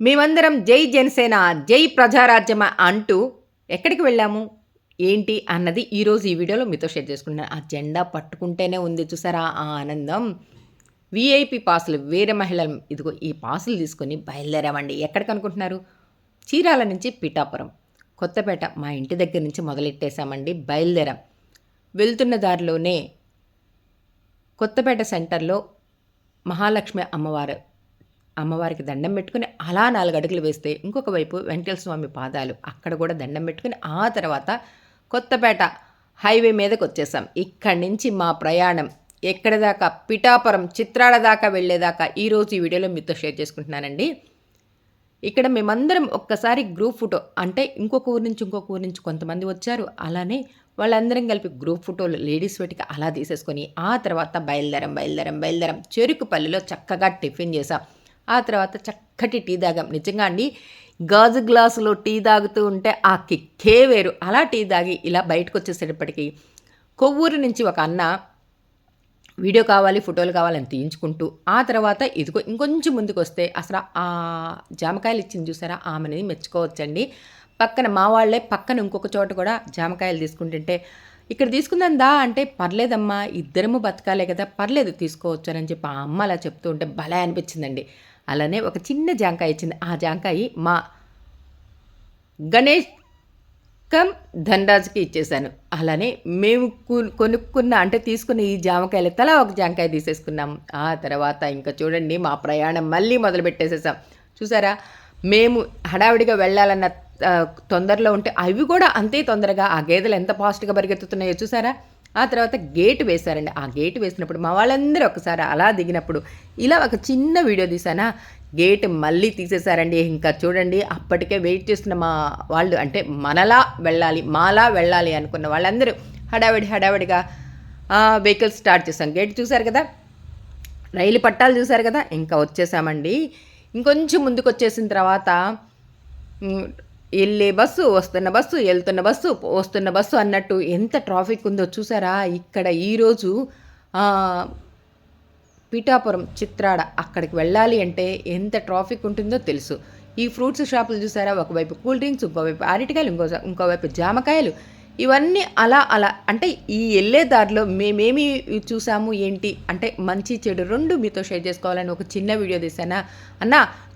మేమందరం జై జనసేన జై ప్రజారాజ్యమ అంటూ ఎక్కడికి వెళ్ళాము? ఏంటి అన్నది ఈరోజు ఈ వీడియోలో మీతో షేర్ చేసుకుంటున్నాను. ఆ జెండా పట్టుకుంటేనే ఉంది చూసారా ఆ ఆనందం. విఐపి పాసులు వేరే మహిళలు ఇదిగో ఈ పాసులు తీసుకొని బయలుదేరామండి. ఎక్కడికి అనుకుంటున్నారు? చీరాల నుంచి పిఠాపురం. కొత్తపేట మా ఇంటి దగ్గర నుంచి మొదలెట్టేశామండి బయలుదేరాం. వెళ్తున్న దారిలోనే కొత్తపేట సెంటర్లో మహాలక్ష్మి అమ్మవారు అమ్మవారికి దండం పెట్టుకుని అలా నాలుగు అడుగులు వేస్తే ఇంకొక వైపు వెంకటేశ్వర స్వామి పాదాలు. అక్కడ కూడా దండం పెట్టుకుని ఆ తర్వాత కొత్తపేట హైవే మీదకి వచ్చేసాం. ఇక్కడి నుంచి మా ప్రయాణం ఎక్కడి దాకా? పిఠాపురం చిత్రాల దాకా వెళ్ళేదాకా ఈరోజు ఈ వీడియోలో మీతో షేర్ చేసుకుంటున్నానండి. ఇక్కడ మేమందరం ఒక్కసారి గ్రూప్ ఫోటో అంటే ఇంకొక ఊరి నుంచి ఇంకొక ఊరి నుంచి కొంతమంది వచ్చారు. అలానే వాళ్ళందరం కలిపి గ్రూప్ ఫోటోలు లేడీస్ వెటికి అలా తీసేసుకొని ఆ తర్వాత బయలుదేరం బయలుదేరం బయలుదేరం. చెరుకుపల్లిలో చక్కగా టిఫిన్ చేసాం. ఆ తర్వాత చక్కటి టీ తాగాం. నిజంగా అండి గాజు గ్లాసులో టీ తాగుతూ ఉంటే ఆ కిక్కే వేరు. అలా టీ తాగి ఇలా బయటకు వచ్చేసేటప్పటికి కొవ్వూరు నుంచి ఒక అన్న వీడియో కావాలి ఫోటోలు కావాలని తీయించుకుంటూ ఆ తర్వాత ఇదిగో ఇంకొంచెం ముందుకు వస్తే అసలు ఆ జామకాయలు ఇచ్చింది చూసారా? ఆమెని మెచ్చుకోవచ్చండి. పక్కన మా వాళ్ళే పక్కన ఇంకొక చోట కూడా జామకాయలు తీసుకుంటుంటే ఇక్కడ తీసుకుందా అంటే పర్లేదమ్మా ఇద్దరము బతకాలే కదా పర్లేదు తీసుకోవచ్చు అని చెప్పి ఆ అమ్మ అలా చెప్తూ ఉంటే భలే అనిపించిందండి. అలానే ఒక చిన్న జాంకాయ ఇచ్చింది. ఆ జాంకాయ మా గణేష్ కమ్ ధనరాజుకి ఇచ్చేసాను అలానే మేము కొనుక్కున్న అంటే తీసుకున్న ఈ జామకాయలు తలా ఒక జామకాయ తీసేసుకున్నాం. ఆ తర్వాత ఇంకా చూడండి మా ప్రయాణం మళ్ళీ మొదలు పెట్టేసేసాం చూసారా? మేము హడావిడిగా వెళ్ళాలన్న తొందరలో ఉంటే అవి కూడా అంతే తొందరగా ఆ గేదెలు ఎంత ఫాస్ట్గా పరిగెత్తుతున్నాయో చూసారా? ఆ తర్వాత గేట్ వేశారండి. ఆ గేట్ వేసినప్పుడు మా వాళ్ళందరూ ఒకసారి అలా దిగినప్పుడు ఇలా ఒక చిన్న వీడియో తీసానా గేట్ మళ్ళీ తీసేశారండి. ఇంకా చూడండి అప్పటికే వెయిట్ చేస్తున్న మా వాళ్ళు అంటే మనలా వెళ్ళాలి మాలా వెళ్ళాలి అనుకున్న వాళ్ళందరూ హడావిడి హడావిడిగా వెహికల్స్ స్టార్ట్ చేశాం. గేట్ చూశారు కదా? రైలు పట్టాలు చూశారు కదా? ఇంకా వచ్చేసామండి. ఇంకొంచెం ముందుకు వచ్చేసిన తర్వాత వెళ్ళే బస్సు వస్తున్న బస్సు వెళ్తున్న బస్సు వస్తున్న బస్సు అన్నట్టు ఎంత ట్రాఫిక్ ఉందో చూసారా? ఇక్కడ ఈరోజు పీఠాపురం చిత్రాడ అక్కడికి వెళ్ళాలి అంటే ఎంత ట్రాఫిక్ ఉంటుందో తెలుసు. ఈ ఫ్రూట్స్ షాపులు చూసారా? ఒకవైపు కూల్ డ్రింక్స్ ఇంకోవైపు అరటికాయలు ఇంకో ఇంకోవైపు జామకాయలు. ఇవన్నీ అలా అలా అంటే ఈ వెళ్ళే దారిలో మేమేమి చూసాము ఏంటి? అంటే మంచి చెడు రెండు మీతో షేర్ చేసుకోవాలని ఒక చిన్న వీడియో తీసానా అన్న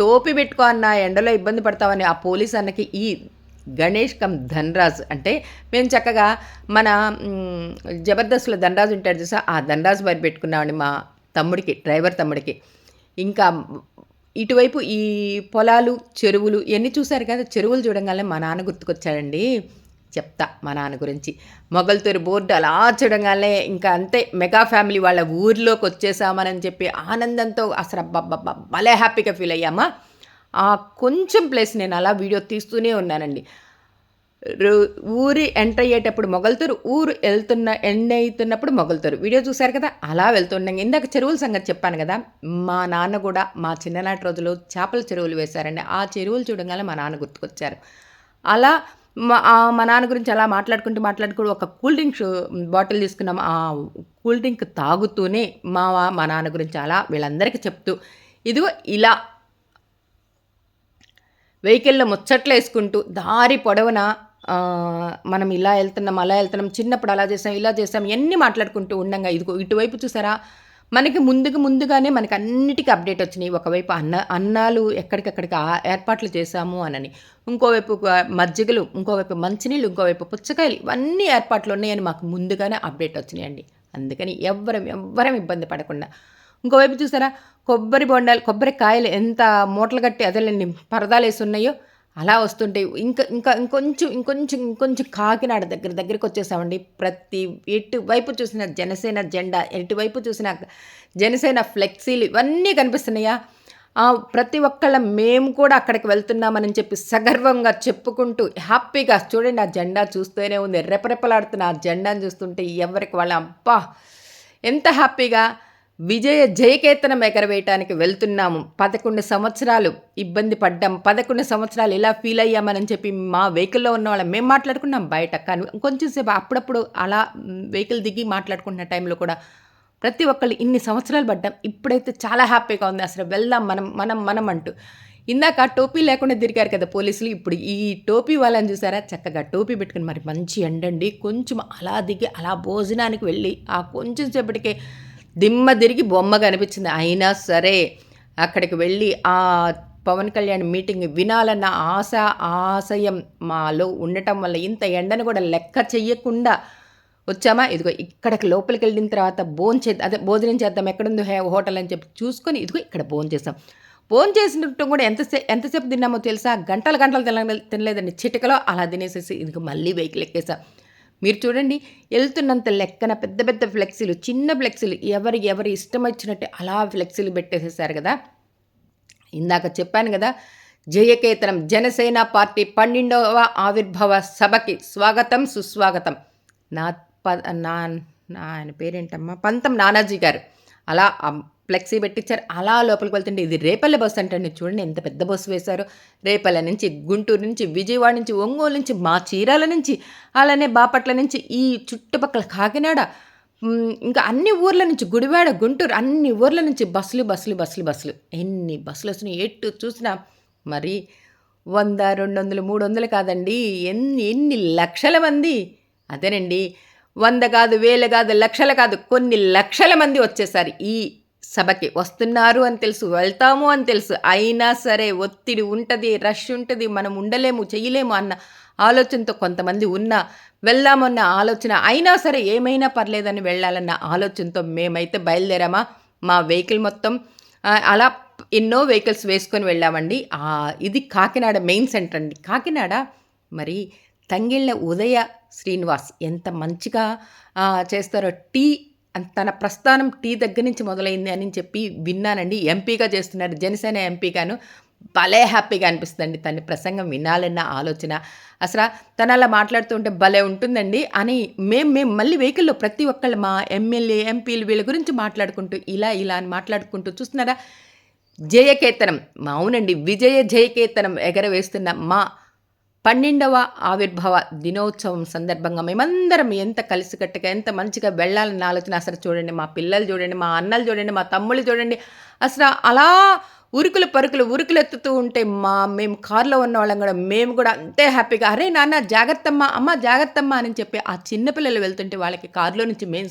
టోపీ పెట్టుకో అన్న ఎండలో ఇబ్బంది పడతామని ఆ పోలీస్ అన్నకి ఈ గణేష్ కమ్ ధనరాజ్ అంటే మేము చక్కగా మన జబర్దస్త్లో ధనరాజు ఉంటాడు చూసా ఆ ధనరాజు మరి పెట్టుకున్నామండి మా తమ్ముడికి డ్రైవర్ తమ్ముడికి. ఇంకా ఇటువైపు ఈ పొలాలు చెరువులు ఇవన్నీ చూశారు కదా? చెరువులు చూడగానే మా నాన్న గుర్తుకొచ్చాడండి. చెప్తా మా నాన్న గురించి. మొగల్తూరు బోర్డు అలా చూడగానే ఇంకా అంతే మెగా ఫ్యామిలీ వాళ్ళ ఊర్లోకి వచ్చేసామని చెప్పి ఆనందంతో అసలు అబ్బబ్బబ్బా భలే హ్యాపీగా ఫీల్ అయ్యామా. ఆ కొంచెం ప్లేస్ నేను అలా వీడియో తీస్తూనే ఉన్నానండి. ఊరి ఎంటర్ అయ్యేటప్పుడు మొగల్తూరు ఊరు వెళ్తున్న ఎండ్ అవుతున్నప్పుడు మొగల్తూరు. వీడియో చూశారు కదా అలా వెళ్తుండగా ఇందాక చెరువుల సంగతి చెప్పాను కదా మా నాన్న కూడా మా చిన్ననాటి రోజులు చేపల చెరువులు వేశారండి. ఆ చెరువులు చూడగానే మా నాన్న గుర్తుకొచ్చారు. అలా మా మా నాన్న గురించి అలా మాట్లాడుకుంటూ మాట్లాడుకుంటూ ఒక కూల్ డ్రింక్ బాటిల్ తీసుకున్నాం. ఆ కూల్ డ్రింక్ తాగుతూనే మా మా నాన్న గురించి అలా వీళ్ళందరికీ చెప్తూ ఇదిగో ఇలా వెహికల్లో ముచ్చట్లు వేసుకుంటూ దారి పొడవున మనం ఇలా వెళ్తున్నాం అలా వెళ్తున్నాం చిన్నప్పుడు అలా చేసాం ఇలా చేసాం ఎన్ని మాట్లాడుకుంటూ ఉండగా ఇదిగో ఇటువైపు చూసారా? మనకి ముందుకు ముందుగానే మనకి అన్నిటికీ అప్డేట్ వచ్చినాయి. ఒకవైపు అన్న అన్నాలు ఎక్కడికక్కడికి ఏర్పాట్లు చేశాము అనని ఇంకోవైపు మజ్జిగలు ఇంకోవైపు మంచినీళ్ళు ఇంకోవైపు పుచ్చకాయలు ఇవన్నీ ఏర్పాట్లు ఉన్నాయని మాకు ముందుగానే అప్డేట్ వచ్చినాయండి. అందుకని ఎవ్వరం ఎవ్వరం ఇబ్బంది పడకుండా. ఇంకోవైపు చూసారా కొబ్బరి బొండాలు కొబ్బరికాయలు ఎంత మూటలు కట్టి అదేలేండి పరదాలు వేసి ఉన్నాయో అలా వస్తుంటే ఇంకా ఇంకా ఇంకొంచెం ఇంకొంచెం ఇంకొంచెం కాకినాడ దగ్గర దగ్గరికి వచ్చేసామండి. ప్రతి ఎటువైపు చూసిన జనసేన జెండా ఎటువైపు చూసిన జనసేన ఫ్లెక్సీలు ఇవన్నీ కనిపిస్తున్నాయా? ప్రతి ఒక్కళ్ళ మేము కూడా అక్కడికి వెళ్తున్నామని చెప్పి సగర్వంగా చెప్పుకుంటూ హ్యాపీగా చూడండి ఆ జెండా చూస్తూనే ఉంది. రెపరెపలాడుతున్న ఆ జెండాను చూస్తుంటే ఎవరికి వాళ్ళ అబ్బా! ఎంత హ్యాపీగా విజయ జయకేతనం ఎగరవేయటానికి వెళ్తున్నాము. పదకొండు సంవత్సరాలు ఇబ్బంది పడ్డాం. పదకొండు సంవత్సరాలు ఇలా ఫీల్ అయ్యామని చెప్పి మా వెహికల్లో ఉన్న వాళ్ళం మేము మాట్లాడుకున్నాం బయట. కానీ కొంచెంసేపు అప్పుడప్పుడు అలా వెహికల్ దిగి మాట్లాడుకుంటున్న టైంలో కూడా ప్రతి ఒక్కళ్ళు ఇన్ని సంవత్సరాలు పడ్డాం. ఇప్పుడైతే చాలా హ్యాపీగా ఉంది. అసలు వెళ్దాం మనం మనం మనం అంటూ. ఇందాక టోపీ లేకుండా తిరిగారు కదా పోలీసులు. ఇప్పుడు ఈ టోపీ వాళ్ళని చూసారా? చక్కగా టోపీ పెట్టుకుని మరి మంచి ఎండండి. కొంచెం అలా దిగి అలా భోజనానికి వెళ్ళి ఆ కొంచెం సేపటికే దిమ్మ తిరిగి బొమ్మ కనిపించింది అయినా సరే అక్కడికి వెళ్ళి ఆ పవన్ కళ్యాణ్ మీటింగ్ వినాలన్న ఆశ ఆశయం మాలో ఉండటం వల్ల ఇంత ఎండను కూడా లెక్క చెయ్యకుండా వచ్చామా? ఇదిగో ఇక్కడికి లోపలికి వెళ్ళిన తర్వాత భోజనం చేద్దాం అదే భోజనం చేద్దాం ఎక్కడుందో హోటల్ అని చెప్పి చూసుకొని ఇదిగో ఇక్కడ భోజనం చేస్తాం భోజనం చేసినట్టు కూడా ఎంతసేపు ఎంతసేపు తిన్నామో తెలుసా? గంటల గంటలు తిన తినలేదండి. చిటికలో అలా తినేసేసి ఇదిగో మళ్ళీ వెహికల్ ఎక్కేసాం. మీరు చూడండి వెళ్తున్నంత లెక్కన పెద్ద పెద్ద ఫ్లెక్సీలు చిన్న ఫ్లెక్సీలు ఎవరు ఎవరు ఇష్టం వచ్చినట్టు అలా ఫ్లెక్సీలు పెట్టేసేసారు కదా. ఇందాక చెప్పాను కదా జయకేతనం జనసేన పార్టీ పన్నెండవ ఆవిర్భావ సభకి స్వాగతం సుస్వాగతం. నా ప నా ఆయన పేరేంటమ్మా? పంతం నానాజీ గారు. అలా ఫ్లెక్సీ పెట్టించారు అలా లోపలికి వెళ్తుంటే ఇది రేపల్లె బస్సు అంటే చూడండి ఎంత పెద్ద బస్సు వేశారు. రేపల్లె నుంచి గుంటూరు నుంచి విజయవాడ నుంచి ఒంగోలు నుంచి మా చీరాల నుంచి అలానే బాపట్ల నుంచి ఈ చుట్టుపక్కల కాకినాడ ఇంకా అన్ని ఊర్ల నుంచి గుడివాడ గుంటూరు అన్ని ఊర్ల నుంచి బస్సులు బస్సులు బస్సులు బస్సులు. ఎన్ని బస్సులు వస్తున్నాయి? ఎటు చూసినా మరి వంద రెండు వందలు మూడు వందలు కాదండి. ఎన్ని ఎన్ని లక్షల మంది? అదేనండి. వంద కాదు వేల కాదు లక్షల కాదు కొన్ని లక్షల మంది వచ్చేసారు ఈ సభకి వస్తున్నారు అని తెలుసు వెళ్తాము అని తెలుసు. అయినా సరే ఒత్తిడి ఉంటుంది రష్ ఉంటుంది మనం ఉండలేము చేయలేము అన్న ఆలోచనతో కొంతమంది ఉన్న వెళ్దామన్న ఆలోచన అయినా సరే ఏమైనా పర్లేదని వెళ్ళాలన్న ఆలోచనతో మేమైతే బయలుదేరామా? మా వెహికల్ మొత్తం అలా ఎన్నో వెహికల్స్ వేసుకొని వెళ్ళామండి. ఇది కాకినాడ మెయిన్ సెంటర్ అండి. కాకినాడ మరి తంగిళ్ళ ఉదయ శ్రీనివాస్ ఎంత మంచిగా చేస్తారో టీ తన ప్రస్థానం టీ దగ్గర నుంచి మొదలైంది అని చెప్పి విన్నానండి. ఎంపీగా చేస్తున్నారు జనసేన ఎంపీగాను భలే హ్యాపీగా అనిపిస్తుందండి తన ప్రసంగం వినాలన్న ఆలోచన. అసలు తను అలా మాట్లాడుతూ ఉంటే భలే ఉంటుందండి. అని మేము మేము మళ్ళీ వెహికల్లో ప్రతి ఒక్కళ్ళు మా ఎమ్మెల్యే ఎంపీలు వీళ్ళ గురించి మాట్లాడుకుంటూ ఇలా ఇలా అని మాట్లాడుకుంటూ చూస్తున్నారా? జయకేతనం. అవునండి. విజయ జయకేతనం ఎగరవేస్తున్న మా పన్నెండవ ఆవిర్భావ దినోత్సవం సందర్భంగా మేమందరం ఎంత కలిసికట్టుగా ఎంత మంచిగా వెళ్ళాలని ఆలోచన అసలు చూడండి మా పిల్లలు చూడండి మా అన్నలు చూడండి మా తమ్ముళ్ళు చూడండి అసలు అలా ఉరుకులు పరుకులు ఉరుకులు ఎత్తుతూ ఉంటే మా మేము కారులో ఉన్న వాళ్ళం కూడా మేము కూడా అంతే హ్యాపీగా అరే నాన్న జాగ్రత్తమ్మ అమ్మ జాగ్రత్తమ్మ అని చెప్పి ఆ చిన్నపిల్లలు వెళ్తుంటే వాళ్ళకి కారులో నుంచి మేము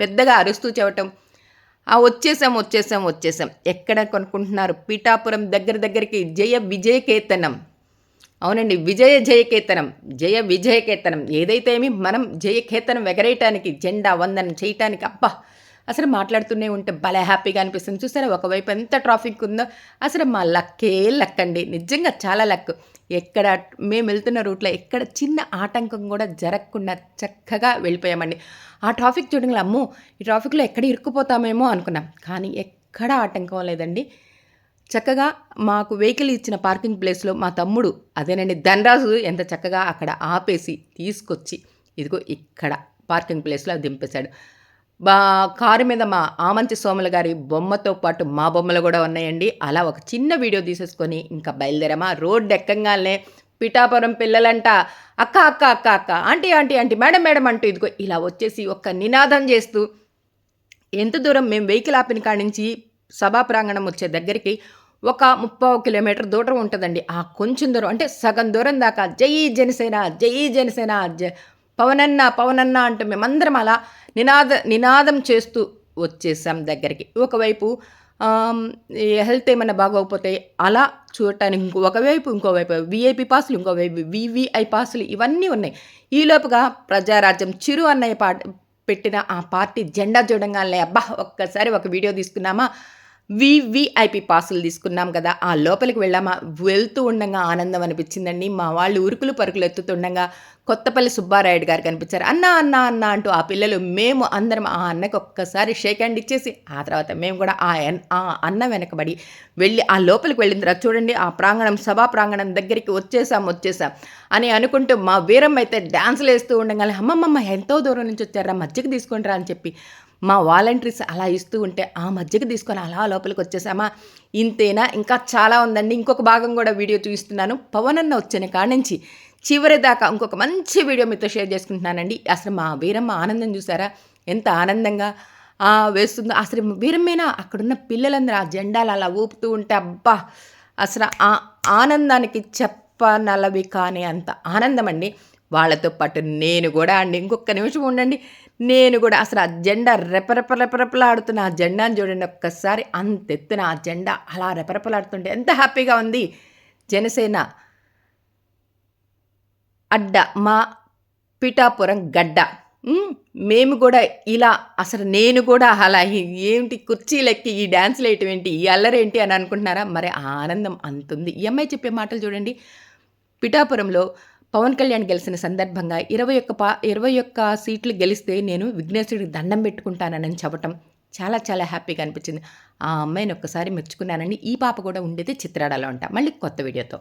పెద్దగా అరుస్తూ చెప్పటం. ఆ వచ్చేసాం వచ్చేసాం వచ్చేసాం. ఎక్కడ కొనుక్కుంటున్నారు? పీఠాపురం దగ్గర దగ్గరికి జయ విజయకేతనం. అవునండి విజయ జయకేతనం జయ విజయకేతనం. ఏదైతేమి మనం జయకేతనం ఎగరేయటానికి జెండా వందనం చేయటానికి అబ్బా! అసలు మాట్లాడుతూనే ఉంటే భలే హ్యాపీగా అనిపిస్తుంది. చూసారా ఒకవైపు ఎంత ట్రాఫిక్ ఉందో అసలు మా లక్కే లక్ అండి. నిజంగా చాలా లక్. ఎక్కడ మేము వెళ్తున్న రూట్లో ఎక్కడ చిన్న ఆటంకం కూడా జరగకుండా చక్కగా వెళ్ళిపోయామండి. ఆ ట్రాఫిక్ చూడండి అమ్మో! ఈ ట్రాఫిక్లో ఎక్కడ ఇరుక్కుపోతామేమో అనుకున్నాం. కానీ ఎక్కడ ఆటంకం లేదండి. చక్కగా మాకు వెహికల్ ఇచ్చిన పార్కింగ్ ప్లేస్లో మా తమ్ముడు అదేనండి ధనరాజు ఎంత చక్కగా అక్కడ ఆపేసి తీసుకొచ్చి ఇదిగో ఇక్కడ పార్కింగ్ ప్లేస్లో దింపేశాడు. బా కారు మీద మా ఆమంచి సోమల గారి బొమ్మతో పాటు మా బొమ్మలు కూడా ఉన్నాయండి. అలా ఒక చిన్న వీడియో తీసేసుకొని ఇంకా బయలుదేరామా? రోడ్డు ఎక్కంగానే పిఠాపురం పిల్లలంట అక్క అక్క అక్క అక్క aunty aunty aunty madam madam అంటూ ఇదిగో ఇలా వచ్చేసి ఒక్క నినాదం చేస్తూ ఎంత దూరం మేము వెహికల్ ఆపిన కాడి నుంచి సభా ప్రాంగణం వచ్చే దగ్గరికి ఒక ముప్పై కిలోమీటర్ దూరం ఉంటుందండి. ఆ కొంచెం దూరం అంటే సగం దూరం దాకా జై జనసేన జై జనసేన జ పవనన్న పవనన్న అంటూ మేమందరం అలా నినాద నినాదం చేస్తూ వచ్చేసాం దగ్గరికి. ఒకవైపు హెల్త్ ఏమైనా బాగోకపోతే అలా చూడటానికి ఒకవైపు ఇంకోవైపు విఐపి పాసులు ఇంకోవైపు వివిఐ పాసులు ఇవన్నీ ఉన్నాయి. ఈలోపుగా ప్రజారాజ్యం చిరు అన్నయ్య పా పెట్టిన ఆ పార్టీ జెండా చూడంగానే అబ్బా ఒక్కసారి ఒక వీడియో తీసుకున్నామా? వివిఐపి పాసులు తీసుకున్నాం కదా ఆ లోపలికి వెళ్ళామా? వెళ్తూ ఉండగా ఆనందం అనిపించిందండి. మా వాళ్ళు ఉరుకులు పరుకులు ఎత్తుతుండగా కొత్తపల్లి సుబ్బారాయుడు గారు కనిపించారు. అన్న అన్న అన్న అంటూ ఆ పిల్లలు మేము అందరం ఆ అన్నకు ఒక్కసారి షేక్ హ్యాండ్ ఇచ్చేసి ఆ తర్వాత మేము కూడా ఆ ఆ అన్న వెనకబడి వెళ్ళి ఆ లోపలికి వెళ్ళిన తర్వాత చూడండి ఆ ప్రాంగణం సభా ప్రాంగణం దగ్గరికి వచ్చేసాం వచ్చేసాం అని అనుకుంటూ మా వీరం అయితే డ్యాన్సులు వేస్తూ ఉండగానే అమ్మమ్మమ్మ ఎంతో దూరం నుంచి వచ్చారా? మధ్యకి తీసుకుంటారా అని చెప్పి మా వాలంటీర్స్ అలా ఇస్తూ ఉంటే ఆ మధ్యకి తీసుకొని అలా లోపలికి వచ్చేసామా? ఇంతేనా? ఇంకా చాలా ఉందండి. ఇంకొక భాగం కూడా వీడియో చూపిస్తున్నాను. పవన్ అన్న వచ్చిన కాడ నుంచి చివరి దాకా ఇంకొక మంచి వీడియో మీతో షేర్ చేసుకుంటున్నానండి. అసలు మా వీరమ్మ ఆనందం చూసారా? ఎంత ఆనందంగా వేస్తుందో. అసలు వీరమ్మేనా? అక్కడున్న పిల్లలందరూ ఆ జెండాలు అలా ఊపుతూ ఉంటే అబ్బా! అసలు ఆ ఆనందానికి చెప్పనలవి కానీ అంత ఆనందం అండి వాళ్ళతో పాటు నేను కూడా అండి. ఇంకొక నిమిషం ఉండండి. నేను కూడా అసలు ఆ జెండా రెపరెపరెపరెపలాడుతున్న ఆ జెండాను చూడండి ఒక్కసారి అంత ఎత్తున ఆ జెండా అలా రెపరెపలాడుతుంటే ఎంత హ్యాపీగా ఉంది. జనసేన అడ్డ మా పిఠాపురం గడ్డ. మేము కూడా ఇలా అసలు నేను కూడా అలా ఈ- ఏంటి కుర్చీలెక్కి ఈ డ్యాన్స్లు వేయటం ఏంటి ఈ అల్లరేంటి అని అనుకుంటున్నారా? మరి ఆనందం అంతుంది. ఈ అమ్మాయి చెప్పే మాటలు చూడండి. పిఠాపురంలో పవన్ కళ్యాణ్ గెలిచిన సందర్భంగా ఇరవై ఒక్క పా ఇరవై ఒక్క సీట్లు గెలిస్తే నేను విఘ్నేశ్వరుడికి దండం పెట్టుకుంటానని చెప్పటం చాలా చాలా హ్యాపీగా అనిపించింది. ఆ అమ్మాయిని ఒక్కసారి మెచ్చుకున్నానని ఈ పాప కూడా ఉండేది చిత్రాడలో అంట. మళ్ళీ కొత్త వీడియోతో.